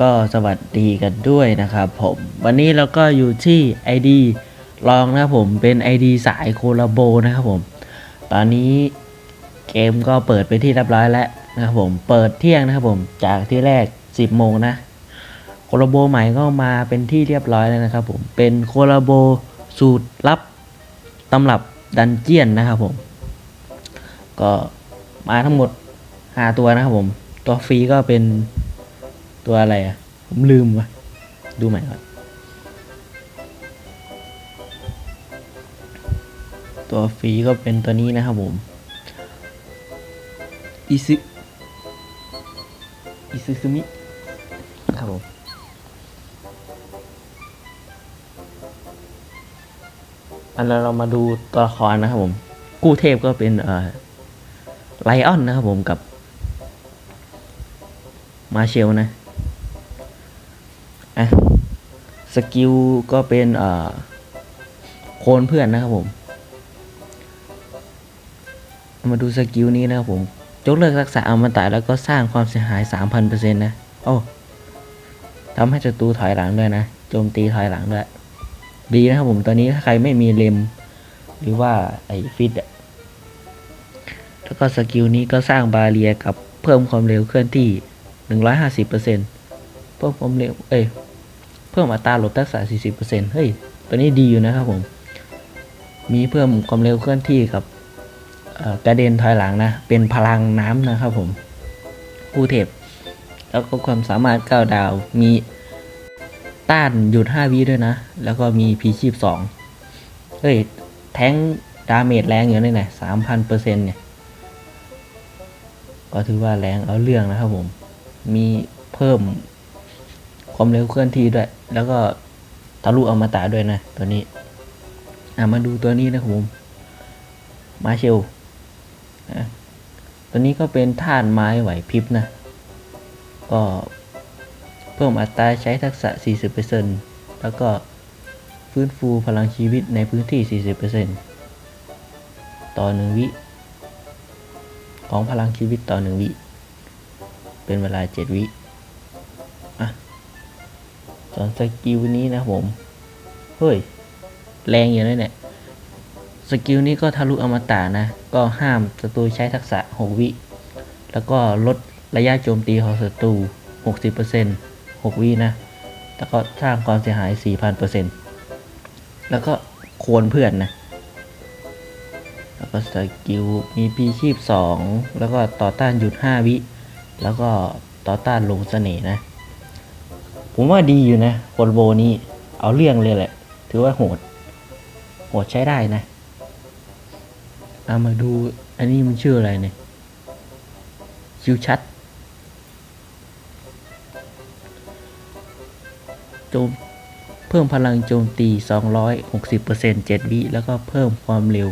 ก็สวัสดีกันด้วยนะครับผมวันนี้เราก็อยู่ที่ ID ลองนะครับผมเป็น ID สายโคลาโบนะครับผม ตอนนี้เกมก็เปิดไปที่เรียบร้อยแล้วนะครับผมเปิดเที่ยงนะครับผมจากที่แรก 10 โมงนะโคลาโบใหม่ก็มาเป็นที่เรียบร้อยแล้วนะครับผมเป็นโคลาโบสูตรลับตำรับดันเจียนนะครับผม ก็มาทั้งหมด 5 ตัวนะครับผม ตัวฟรีก็เป็น ตัวอะไรอะ ผมลืมวะดูใหม่ก่อนตัวฟรีก็เป็นตัวนี้นะครับผมอิซึอิซึซึมิครับผมอันนั้นเรามาดูตัวละครนะครับผม กู้เทพก็เป็นเอ่อไลออนนะครับผมกับ มาเชลนะ สกิลก็เป็นโคนเพื่อนนะครับผม มาดูสกิลนี้นะครับผมยกเลิกรักษาอมตะแล้วก็สร้างความเสียหาย 3,000%นะ โอ้ทำให้ศัตรูถอยหลังด้วยนะ โจมตีถอยหลังด้วย ดีนะครับผม ตอนนี้ถ้าใครไม่มีเลมหรือว่าไอฟิตอะแล้วก็สกิลนี้ก็สร้างบาเรียกับเพิ่มความเร็วเคลื่อนที่ 150%เพิ่มความเร็ว เอ้ย เพิ่มอัตราหลบทักษะ 40%เฮ้ย ตัวนี้ดีอยู่นะครับผม มีเพิ่มความเร็วเคลื่อนที่กับกระเด็นถอยหลังนะ เป็นพลังน้ำนะครับผมผู้เทพ แล้วก็ความสามารถก้าดาว มีต้านหยุด 5 วิด้วยนะ แล้วก็มีพีชีพ 2 เฮ้ย แท้งดาเมจแรงอยู่นี่นะ3,000%เนี่ย ก็ถือว่าแรงเอาเรื่องนะครับผม มีเพิ่ม ความเร็วเคลื่อนที่ด้วย แล้วก็ทะลุอมตะด้วยนะ ตัวนี้ อะมาดูตัวนี้นะครับผมมาเชลนะตัวนี้ก็เป็นท่านไม้ไหวพริบนะ ก็เพิ่มอัตราใช้ทักษะ 40%แล้วก็ฟื้นฟูพลังชีวิตในพื้นที่ 40%ต่อหนึ่งวิ ของพลังชีวิตต่อหนึ่งวิ เป็นเวลาเจ็ดวิ อะ ส่วนสกิลนี้นะผม เฮ้ย แรงอยู่นะเนี่ย สกิลนี้ก็ทะลุอมตะนะ ก็ห้ามศัตรูใช้ทักษะ 6 วิ แล้วก็ลดระยะโจมตีของศัตรู 60% 6 วินะ แล้วก็สร้างความเสียหาย 4,000%แล้วก็โคนเพื่อนนะ แล้วก็สกิลมีพีชีพ 2 แล้วก็ต่อต้านหยุด 5 วิ แล้วก็ต่อต้านลงเสน่ห์นะ ผมว่าดีอยู่นะโคนโบนี้ เอาเรื่องเลยแหละ ถือว่าโหด โหดใช้ได้นะเอามาดู อันนี้มันชื่ออะไรเนี่ยคิวชัดโจมเพิ่มพลังโจมตี 260% 7 วิ แล้วก็เพิ่มความเร็ว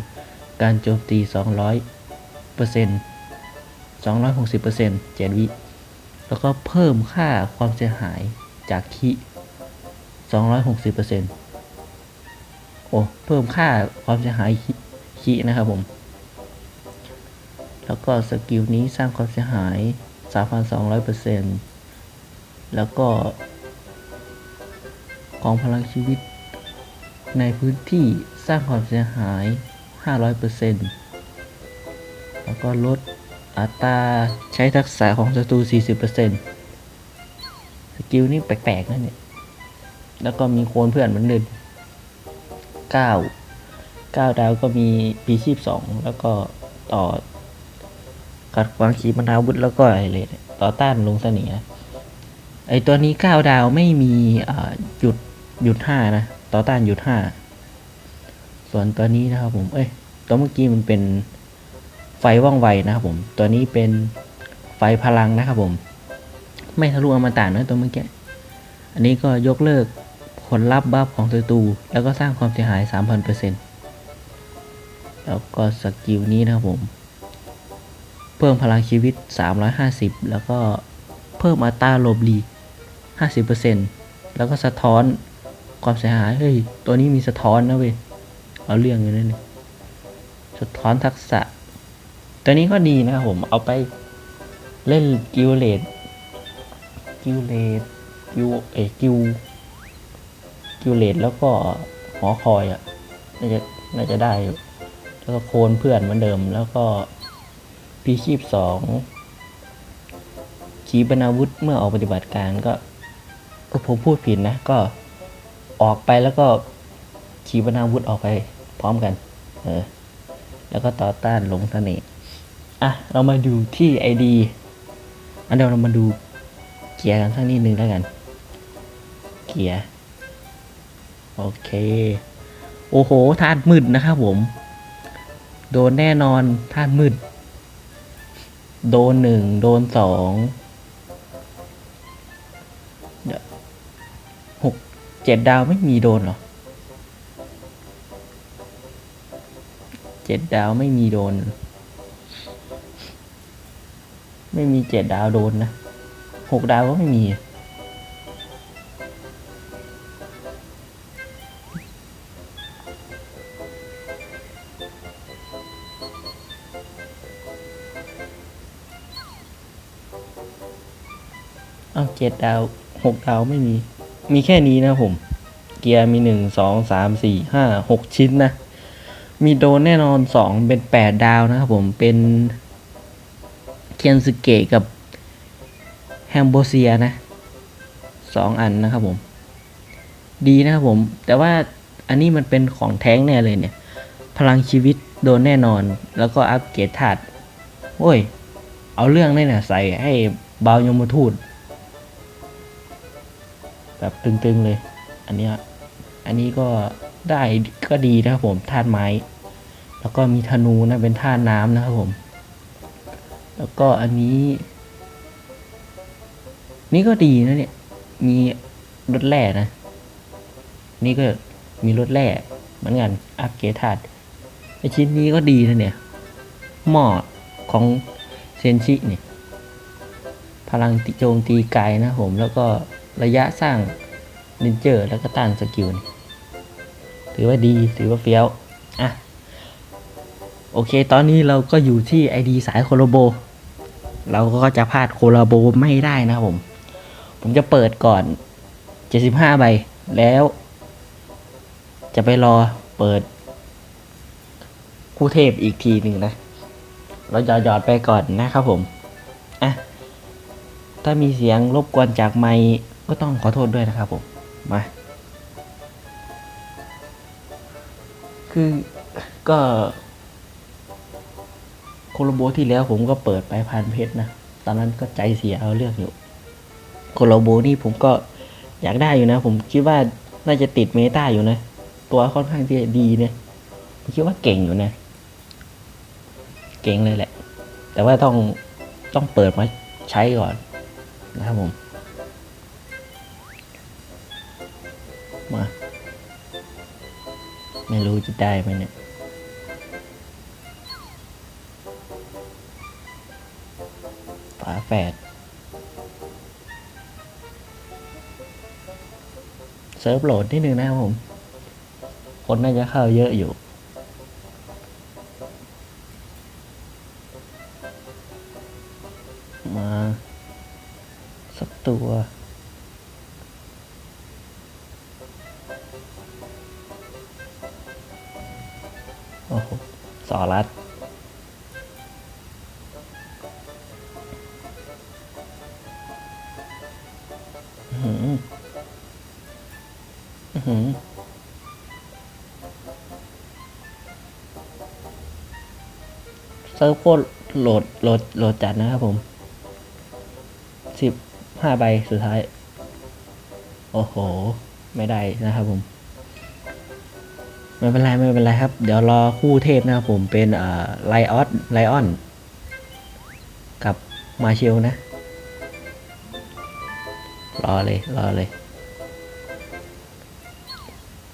การโจมตี 200% 260% 7 วิ แล้วก็เพิ่มค่าความเสียหาย จากคิ260%โอ้เพิ่มค่าความเสียหายคินะครับผม แล้วก็สกิลนี้สร้างความเสียหาย 3,200%แล้วก็ของพลังชีวิต ในพื้นที่สร้างความเสียหาย 500%แล้วก็ลดอัตราใช้ทักษะของศัตรู 40%ส กิลนี้แปลกๆนะเนี่ย แล้วก็มีโคนเพื่อนเหมือนเดิม9 9ดาวก็มีปีชีพ2แล้วก็ต่อขัดขวางขีปนาวุธแล้วก็อะไรเลย ต่อต้านลงเสนียไอตัวนี้9ดาวไม่มีหยุดหยุด5นะ ต่อต้านหยุด5ส่วนตัวนี้นะครับผมเอ้ยตัวเมื่อกี้มันเป็นไฟว่องไวนะครับผม ตัวนี้เป็นไฟพลังนะครับผม ไม่ทะลุอมตะนะตัวเมื่อกี้ อันนี้ก็ยกเลิกผลลัพธ์บัฟของศัตรูแล้วก็สร้างความเสียหาย 3,000%แล้วก็สกิลนี้นะครับผม เพิ่มพลังชีวิต 350 แล้วก็เพิ่มอัตราหลบหลีก 50%แล้วก็สะท้อนความเสียหาย เฮ้ย ตัวนี้มีสะท้อนนะเว้ย เอาเรื่องอยู่นั่นนี่สะท้อนทักษะ ตัวนี้ก็ดีนะครับผม เอาไปเล่นกิลเลด กิลเลดกิวเอกิวกิวเลดแล้วก็หอคอยอะน่าจะน่าจะได้อยู่แล้วก็โคนเพื่อนเหมือนเดิม แล้วก็ปีชีพสองขีปนาวุธเมื่อออกปฏิบัติการก็ก็ผมพูดผิดนะ ก็ออกไปแล้วก็ขีปนาวุธออกไปพร้อมกัน เออ แล้วก็ต่อต้านหลงเสน่ห์อะ เรามาดูที่ไอดีอันเดี๋ยวเรามาดู เกียร์กันสักนิดนึงแล้วกัน เกียร์ โอเค โอ้โหธาตุมืดนะครับผม โดนแน่นอนธาตุมืด โดนหนึ่งโดนสองเดี๋ยวหกเจ็ดดาวไม่มีโดนเหรอเจ็ดดาวไม่มีโดน ไม่มีเจ็ดดาวโดนนะ หกดาวก็ไม่มี เอาเจ็ดดาวหกดาวไม่มี มีแค่นี้นะผม เกียร์มีหนึ่งสองสามสี่ห้าหกชิ้นนะ มีโดนแน่นอนสองเป็นแปดดาวนะครับผมเป็นเคียนสึเกะกับ แฮมโบเซียนะสองอันนะครับผม ดีนะครับผม แต่ว่าอันนี้มันเป็นของแท้งแน่เลยเนี่ย พลังชีวิตโดนแน่นอน แล้วก็อัปเกรดธาตุโอ้ย เอาเรื่องเลยนะใส่ให้บาวยมทูตแบบตึงๆเลย อันนี้อันนี้ก็ได้ก็ดีนะครับผมธาตุไม้ แล้วก็มีธนูนะเป็นธาตุน้ำนะครับผม แล้วก็อันนี้ นี่ก็ดีนะเนี่ย มีรถแร่นะ นี่ก็มีรถแร่เหมือนกันอัปเกรดธาตุไอชิ้นนี้ก็ดีนะเนี่ย หม้อของเซนชิเนี่ย พลังติโจมตีไกลนะผม แล้วก็ระยะสร้างนินเจอร์แล้วก็ต้านสกิลนี่ถือว่าดีถือว่าเฟี้ยว อะ โอเค ตอนนี้เราก็อยู่ที่ ID สายโคโลโบ เราก็จะพลาดโคโลโบไม่ได้นะผม ผมจะเปิดก่อน 75ใบแล้ว จะไปรอเปิด คู่เทพอีกทีหนึ่งนะ เราหยอดไปก่อนนะครับผม อะ ถ้ามีเสียงรบกวนจากไมค์ก็ต้องขอโทษด้วยนะครับผม มา คือก็โคโลโบที่แล้วผมก็เปิดไปพันเพชรนะ ตอนนั้นก็ใจเสียเอาเรื่องอยู่ โคโลโบนี่ผมก็อยากได้อยู่นะ ผมคิดว่าน่าจะติดเมตาอยู่นะ ตัวค่อนข้างที่จะดีเนี่ยผมคิดว่าเก่งอยู่นะ เก่งเลยแหละ แต่ว่าต้องต้องเปิดมาใช้ก่อนนะครับผม มา ไม่รู้จะได้ไหมเนี่ยฝาแฝด เซิร์ฟโหลดนิดนึงนะครับผม คนน่าจะเข้าเยอะอยู่มาสักตัว โอ้โหสอรัด อื้อหือเซิร์ฟโคตรโหลดโหลดโหลดจัดนะครับผมสิบห้าใบสุดท้าย โอ้โห ไม่ได้นะครับผม ไม่เป็นไร ไม่เป็นไรครับ เดี๋ยวรอคู่เทพนะครับผมเป็นอ่าไลออสไลออน กับมาเชลนะ รอเลย รอเลย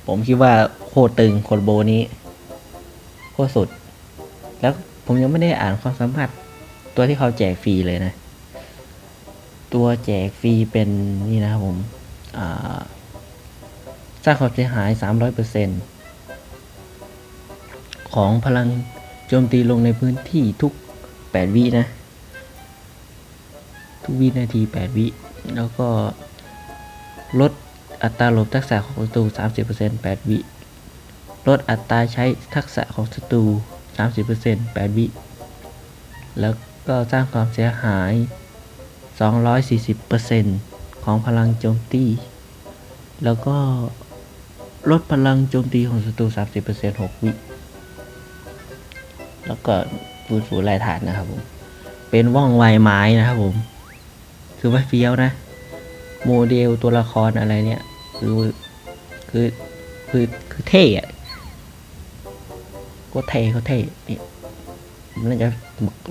ผมคิดว่าโคตรตึงโคตรโบนี้โคตรสุด แล้วผมยังไม่ได้อ่านความสัมผัสตัวที่เขาแจกฟรีเลยนะ ตัวแจกฟรีเป็นนี่นะครับผมสร้างความเสียหาย 300%ของพลังโจมตีลงในพื้นที่ทุก 8 วินะ ทุกวินาที 8 วิ แล้วก็ลด อัตราหลบทักษะของศัตรู 30% 8 วิ ลดอัตราใช้ทักษะของศัตรู 30% 8 วิ แล้วก็สร้างความเสียหาย 240%ของพลังโจมตี แล้วก็ลดพลังโจมตีของศัตรู 30% 6 วิ แล้วก็ฟื้นฟูแร่ธาตุนะครับผม เป็นว่องไวไม้นะครับผม คือว่าเฟี้ยวนะ โมเดลตัวละครอะไรเนี่ย คือคือคือคือเท่อะก็เท่ก็เท่นี่มันน่าจะ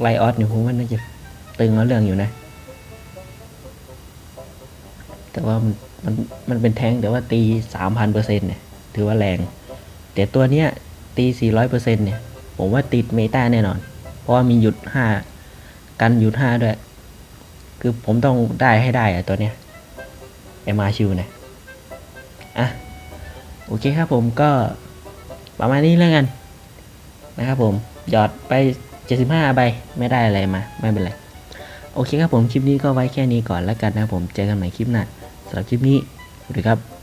ไลออสอยู่ผมว่าน่าจะตึงแล้วเรื่องอยู่นะ แต่ว่ามันมันมันเป็นแทงแต่ว่าตีสามพันเปอร์เซ็นต์เนี่ย ถือว่าแรง แต่ตัวเนี้ยตีสี่ร้อยเปอร์เซ็นต์เนี่ย ผมว่าติดเมตาแน่นอน เพราะว่ามีหยุดห้ากันหยุดห้าด้วย คือผมต้องได้ให้ได้อะตัวเนี้ย เอมาชิวนะอะโอเคครับผมก็ประมาณนี้แล้วกันนะครับผมหยอดไป 75ใบไม่ได้อะไรมา ไม่เป็นไร โอเคครับผมคลิปนี้ก็ไว้แค่นี้ก่อนแล้วกันนะครับผมเจอกันใหม่คลิปหน้าสำหรับคลิปนี้สวัสดีครับ